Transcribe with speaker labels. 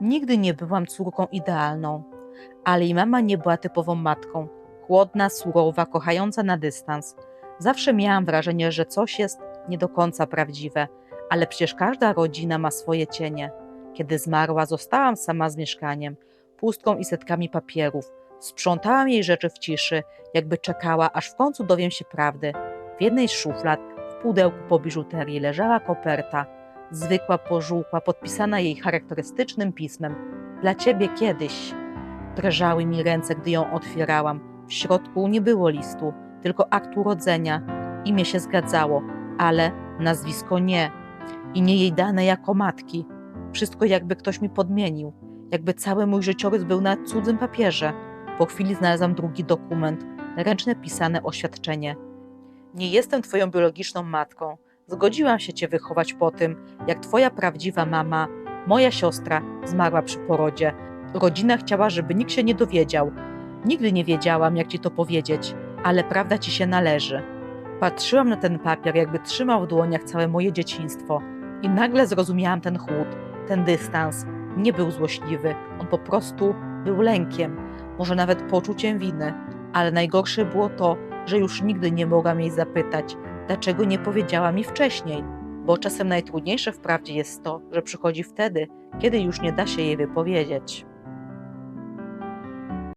Speaker 1: Nigdy nie byłam córką idealną, ale i mama nie była typową matką. Chłodna, surowa, kochająca na dystans. Zawsze miałam wrażenie, że coś jest nie do końca prawdziwe, ale przecież każda rodzina ma swoje cienie. Kiedy zmarła, zostałam sama z mieszkaniem, pustką i setkami papierów. Sprzątałam jej rzeczy w ciszy, jakby czekała, aż w końcu dowiem się prawdy. W jednej z szuflad, w pudełku po biżuterii, leżała koperta. Zwykła, pożółkła, podpisana jej charakterystycznym pismem. Dla ciebie kiedyś. Drżały mi ręce, gdy ją otwierałam. W środku nie było listu, tylko akt urodzenia. Imię się zgadzało, ale nazwisko nie. I nie jej dane jako matki. Wszystko jakby ktoś mi podmienił. Jakby cały mój życiorys był na cudzym papierze. Po chwili znalazłam drugi dokument, ręczne pisane oświadczenie. Nie jestem twoją biologiczną matką. Zgodziłam się cię wychować po tym, jak twoja prawdziwa mama, moja siostra, zmarła przy porodzie. Rodzina chciała, żeby nikt się nie dowiedział. Nigdy nie wiedziałam, jak ci to powiedzieć, ale prawda ci się należy. Patrzyłam na ten papier, jakby trzymał w dłoniach całe moje dzieciństwo i nagle zrozumiałam ten chłód, ten dystans. Nie był złośliwy, on po prostu był lękiem, może nawet poczuciem winy, ale najgorsze było to, że już nigdy nie mogłam jej zapytać, dlaczego nie powiedziała mi wcześniej. Bo czasem najtrudniejsze wprawdzie jest to, że przychodzi wtedy, kiedy już nie da się jej wypowiedzieć.